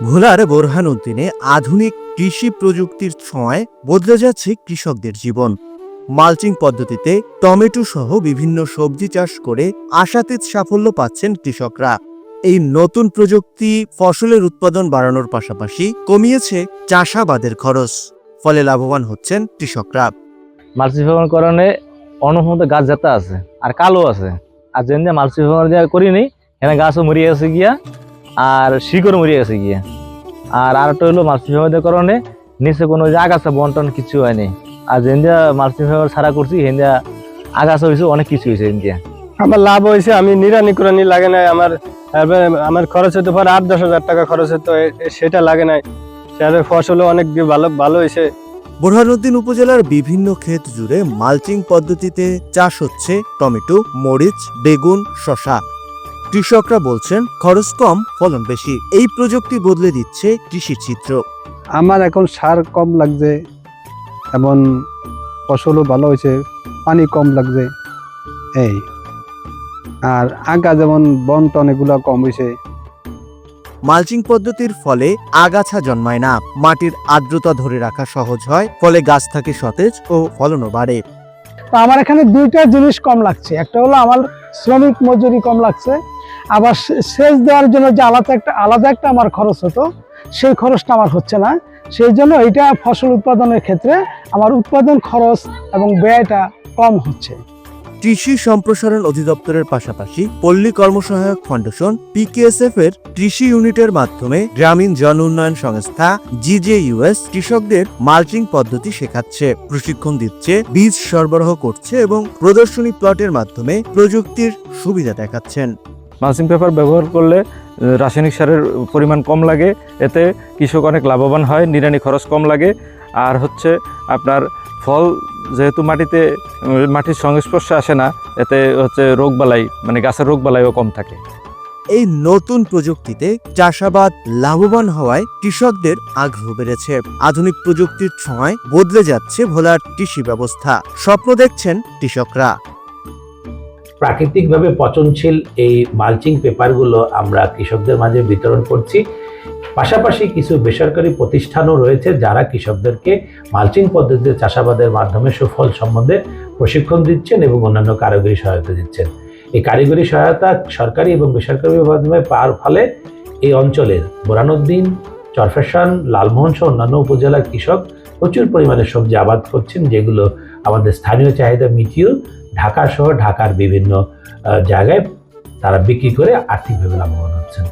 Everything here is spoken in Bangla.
ভোলার বোরহান উদ্দিনে আধুনিক কৃষি প্রযুক্তির ছোঁয়ায় বদলে যাচ্ছে কৃষকদের জীবন। মালচিং পদ্ধতিতে টমেটো সহ বিভিন্ন সবজি চাষ করে আশাতীত সাফল্য পাচ্ছেন কৃষকরা। এই নতুন প্রযুক্তি ফসলের উৎপাদন বাড়ানোর পাশাপাশি কমিয়েছে চাষাবাদের খরচ, ফলে লাভবান হচ্ছেন কৃষকরা। মালচিফিকেশন করণে অনুমত গাছ যাতে আছে, আর কালো আছে। আর যেন মালচিফিকেশন দিয়ে করিনি, এখানে গাছও মরিয়ে গেছে গিয়া আর শিকড় মরিয়ে গেছে গিয়ে। আর আরেকটা হলো মালচিফিকেশন করণে নিচে কোনো যে আগাছা বন্টন কিছু হয়নি। আর যেন দিয়া মালচিফিকেশন ছাড়া করছি হেন আগাছা হয়েছে অনেক কিছু হয়েছে হেন আমার লাভ হয়েছে আমি নিরানি কুরানি লাগে নাই আমার আমার খরচ হতে পারে আট দশ হাজার টাকা খরচ হতো সেটা লাগে নাই। সেটা ফসলও অনেক ভালো ভালো হয়েছে। বোরহানুদ্দিন উপজেলার বিভিন্ন ক্ষেত জুড়ে মালচিং পদ্ধতিতে চাষ হচ্ছে টমেটো মরিচ বেগুন শশা কৃষকরা বলছেন খরচ কম ফলন বেশি। এই প্রযুক্তি বদলে দিচ্ছে কৃষির চিত্র। আমার এখন সার কম লাগছে এবং ফসলও ভালো হয়েছে পানি কম লাগছে এই। আর আগা যেমন বন টন এগুলো কম হয়েছে। মালচিং পদ্ধতির ফলে আগাছা জন্মায় না। মাটির আর্দ্রতা ধরে রাখা সহজ হয় ফলে গাছ থাকে সতেজ ও ফলনও বাড়ে। তো আমার এখানে দুইটা জিনিস কম লাগছে। একটা হলো আমার শ্রমিক মজুরি কম লাগছে আবার সেচ দেওয়ার জন্য যে আলাদা একটা আলাদা একটা আমার খরচ হতো, সেই খরচটা আমার হচ্ছে না। সেই জন্য এটা ফসল উৎপাদনের ক্ষেত্রে আমার উৎপাদন খরচ এবং ব্যয়টা কম হচ্ছে। কৃষি সম্প্রসারণ অধিদপ্তরের পাশাপাশি পল্লী কর্মসহায়ক ফাউন্ডেশন পিকেএসএফ এর কৃষি ইউনিটের মাধ্যমে গ্রামীণ জন উন্নয়ন সংস্থা জিজেইউএস কৃষকদের মালচিং পদ্ধতি শেখাচ্ছে। প্রশিক্ষণ দিচ্ছে, বীজ সরবরাহ করছে এবং প্রদর্শনী প্লটের মাধ্যমে প্রযুক্তির সুবিধা দেখাচ্ছেন। মালচিং পেপার ব্যবহার করলে রাসায়নিক সারের পরিমাণ কম লাগে, এতে কৃষক অনেক লাভবান হয় নিরানি খরচ কম লাগে। আর হচ্ছে আপনার ফল যেহেতু মাটিতে মাটির সংস্পর্শে আসে না, এতে হচ্ছে রোগবালাই মানে গাছের রোগবালাইও কম থাকে। এই নতুন প্রযুক্তিতে চাষাবাদ লাভবান হওয়ায় কৃষকদের আগ্রহ বেড়েছে। আধুনিক প্রযুক্তির ছোঁয়ায় বদলে যাচ্ছে ভোলার কৃষি ব্যবস্থা। স্বপ্ন দেখছেন কৃষকরা। প্রাকৃতিকভাবে পচনশীল এই মালচিং পেপারগুলো আমরা কৃষকদের মাঝে বিতরণ করছি। পাশাপাশি কিছু বেসরকারি প্রতিষ্ঠানও রয়েছে যারা কৃষকদেরকে মালচিং পদ্ধতিতে চাষাবাদের মাধ্যমে সুফল সম্বন্ধে প্রশিক্ষণ দিচ্ছেন এবং অন্যান্য কারিগরি সহায়তা দিচ্ছেন। এই কারিগরি সহায়তা সরকারি এবং বেসরকারি মাধ্যমে পাওয়ার ফলে এই অঞ্চলের বোরানুদ্দিন, চরফেশন, লালমোহন সহ অন্যান্য উপজেলার কৃষক প্রচুর পরিমাণে সবজি আবাদ করছেন, যেগুলো আমাদের স্থানীয় চাহিদা মিটিয়েও ঢাকা সহ ঢাকার বিভিন্ন জায়গায় তারা বিক্রি করে আর্থিকভাবে লাভবান হচ্ছেন।